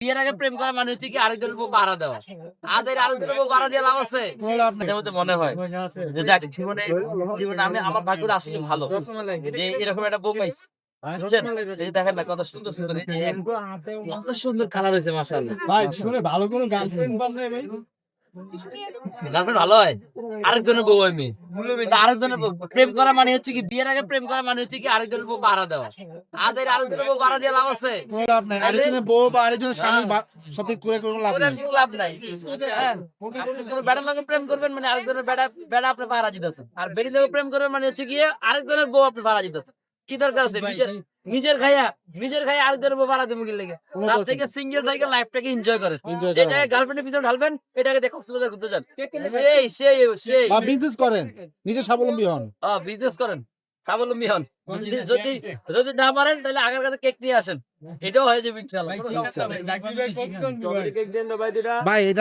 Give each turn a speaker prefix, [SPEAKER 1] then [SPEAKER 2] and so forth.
[SPEAKER 1] বিয়ের আগে প্রেম করা মানে হচ্ছে কি আরেকজনের বউ দেওয়া। আজ এর আরেকজনের বউ দিয়ে লাভ আছে। মধ্যে মনে হয় যে যাক জীবনে জীবনে আমি আমার ভাগ্যটা আসলে ভালো। যে এরকম একটা বউ পাইছি। দেখেন না কত সুন্দর সুন্দর কত সুন্দর কালার হয়েছে মাসাল
[SPEAKER 2] ভাই শুনে ভালো কোনো গার্লফ্রেন্ড ভাই।
[SPEAKER 1] গার্লফ্রেন্ড ভালো হয়? আরেকজনের বউ আমি। আরেকজনের বউ প্রেম করা মানে হচ্ছে কি বিয়ের আগে প্রেম করা মানে হচ্ছে কি আরেকজনের বউ দেওয়া। আজ এর আরেকজনের বউ দিয়ে লাভ আছে?
[SPEAKER 3] কোনো লাভ নেই। আরেকজনের বউ বা আরেকজনের স্বামী সাথে করে কোনো লাভ নেই।
[SPEAKER 1] লাভ নাই। হ্যাঁ। সঙ্গে প্রেম করবেন মানে আরেকজনের বেড়া বেড়া আপনি ভাড়া দিতেছেন। আর সঙ্গে প্রেম করবেন মানে হচ্ছে গিয়ে আরেকজনের বউ আপনি দিতেছেন। কি দরকার আছে? নিজের নিজের খাইয়া নিজের খাইয়া আরেকজনের বউ ভাড়া দেবো কি লেগে? তার থেকে সিঙ্গেল থেকে লাইফটাকে এনজয়
[SPEAKER 3] করা।
[SPEAKER 1] যেটাকে গার্লফ্রেন্ডের পিছনে ঢালবেন এটাকে দেখো কক্সবাজার ঘুরতে যান। সেই সেই সেই।
[SPEAKER 3] বিজনেস করেন। নিজে স্বাবলম্বী হন।
[SPEAKER 1] বিজনেস করেন। স্বাবলম্বী হন। যদি যদি না পারেন তাহলে আগের কাছে কেক নিয়ে আসেন। এটাও হয়ে যাবে ইনশাআল্লাহ।
[SPEAKER 3] ভাই এটা